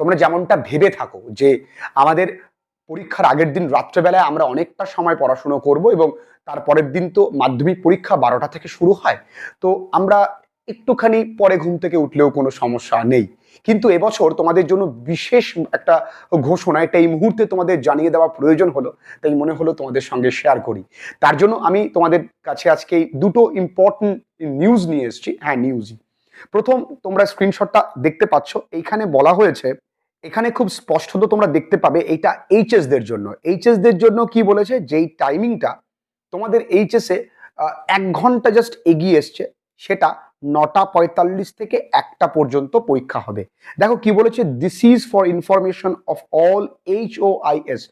তোমরা যেমনটা ভেবে থাকো যে আমাদের পরীক্ষার আগের দিন রাত্রেবেলায় আমরা অনেকটা সময় পড়াশুনো করব এবং তারপরের দিন তো মাধ্যমিক পরীক্ষা বারোটা থেকে শুরু হয়, তো আমরা একটুখানি পরে ঘুম থেকে উঠলেও কোনো সমস্যা নেই। কিন্তু এবছর তোমাদের জন্য বিশেষ একটা ঘোষণা, এটা এই মুহূর্তে তোমাদের জানিয়ে দেওয়া প্রয়োজন হলো, তাই মনে হলো তোমাদের সঙ্গে শেয়ার করি। তার জন্য আমি তোমাদের কাছে আজকে দুটো ইম্পর্টেন্ট নিউজ নিয়ে এসেছি। হ্যাঁ নিউজই প্রথম তোমরা স্ক্রিনশটটা দেখতে পাচ্ছ, এইখানে বলা হয়েছে এখানে খুব স্পষ্টত তোমরা দেখতে পাবে এইটা এইচএস দের জন্য। এইচএস দের জন্য কি বলেছে? যেই টাইমিংটা তোমাদের এইচএস এ এক ঘণ্টা জাস্ট এগিয়ে এসছে, সেটা নটা পঁয়তাল্লিশ থেকে একটা পর্যন্ত পরীক্ষা হবে। দেখো কি বলেছে? This is for information of all H O I S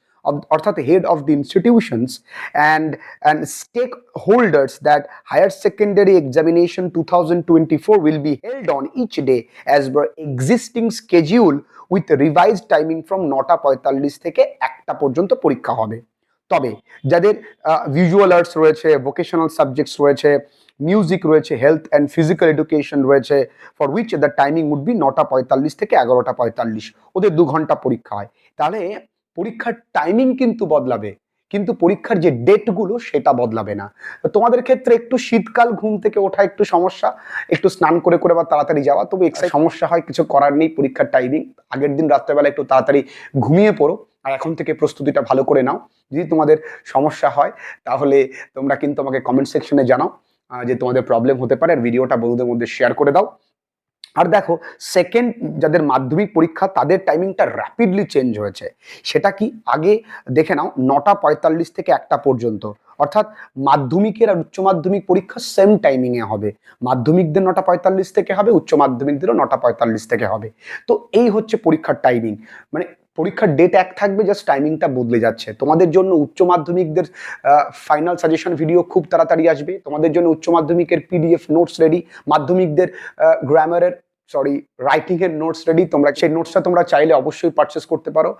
অর্থাৎ head of the institutions and and stakeholders that higher secondary examination two thousand twenty four will be held on each day as per existing schedule with revise timing from নটা পঁয়তাল্লিশ থেকে একটা পর্যন্ত পরীক্ষা হবে। তবে যাদের ভিজুয়াল আর্টস রয়েছে ভোকেশনাল সাবজেক্টস রয়েছে মিউজিক রয়েছে হেলথ অ্যান্ড ফিজিক্যাল এডুকেশন রয়েছে for which the timing would be নটা পঁয়তাল্লিশ থেকে এগারোটা পঁয়তাল্লিশ। ওদের দু ঘণ্টা পরীক্ষা হয়। তাহলে পরীক্ষার টাইমিং কিন্তু বদলাবে। কিন্তু পরীক্ষার যে ডেটগুলো সেটা বদলাবে না। তোমাদের ক্ষেত্রে একটু শীতকাল ঘুম থেকে ওঠা একটু সমস্যা একটু স্নান করে করে বা তাড়াতাড়ি যাওয়া তবু এক্সাই সমস্যা হয় কিছু করার নেই পরীক্ষার টাইমিং আগের দিন রাত্রেবেলা একটু তাড়াতাড়ি ঘুমিয়ে পড়ো আর এখন থেকে প্রস্তুতিটা ভালো করে নাও। যদি তোমাদের সমস্যা হয় তাহলে তোমরা কিন্তু আমাকে কমেন্ট সেকশনে জানাও যে তোমাদের প্রবলেম হতে পারে। আর ভিডিওটা বন্ধুদের মধ্যে শেয়ার করে দাও। আর দেখো সেকেন্ড যাদের মাধ্যমিক পরীক্ষা, তাদের টাইমিংটা র্যাপিডলি চেঞ্জ হয়েছে। সেটা কি? আগে দেখে নাও, নটা পঁয়তাল্লিশ থেকে একটা পর্যন্ত। অর্থাৎ মাধ্যমিকের আর উচ্চ মাধ্যমিক পরীক্ষা সেম টাইমিংয়ে হবে। মাধ্যমিকদের নটা পঁয়তাল্লিশ থেকে হবে, উচ্চ মাধ্যমিকদেরও নটা পঁয়তাল্লিশ থেকে হবে। তো এই হচ্ছে পরীক্ষার টাইমিং মানে পরীক্ষার ডেট এক থাকবে জাস্ট টাইমিংটা বদলে যাচ্ছে। তোমাদের জন্য উচ্চ মাধ্যমিকদের ফাইনাল সাজেশন ভিডিও খুব তাড়াতাড়ি আসবে। তোমাদের জন্য উচ্চ মাধ্যমিকের পিডিএফ নোটস রেডি মাধ্যমিকদের গ্রামারের সরি রাইটিং এর নোটস রেডি তোমরা সেই নোটসটা তোমরা চাইলে অবশ্যই পারচেস করতে পারো।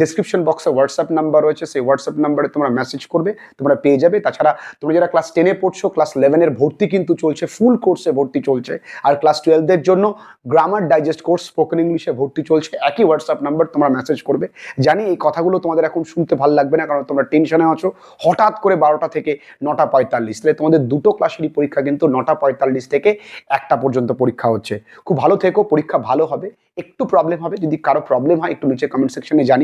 ডিসক্রিপশন বক্সে হোয়াটসঅ্যাপ নাম্বার রয়েছে, সেই হোয়াটসঅ্যাপ নাম্বারে তোমরা মেসেজ করবে, তোমরা পেয়ে যাবে। তাছাড়া তোমরা যারা ক্লাস টেনে পড়ছো ক্লাস ইলেভেনের ভর্তি কিন্তু চলছে ফুল কোর্সে ভর্তি চলছে। আর ক্লাস টুয়েলভের জন্য গ্রামার ডাইজেস্ট কোর্স স্পোকেন ইংলিশে ভর্তি চলছে, একই হোয়াটসঅ্যাপ নাম্বার তোমরা মেসেজ করবে। জানি এই কথাগুলো তোমাদের এখন শুনতে ভালো লাগবে না, কারণ তোমরা টেনশনে আছো। হঠাৎ করে বারোটা থেকে নটা পঁয়তাল্লিশ, তাহলে তোমাদের দুটো ক্লাসেরই পরীক্ষা কিন্তু নটা পঁয়তাল্লিশ থেকে একটা পর্যন্ত পরীক্ষা হচ্ছে। খুব ভালো থেকো, পরীক্ষা ভালো হবে। একটু প্রবলেম হবে, যদি কারও প্রবলেম হয়, একটু নিচে কমেন্ট সেকশনে জানি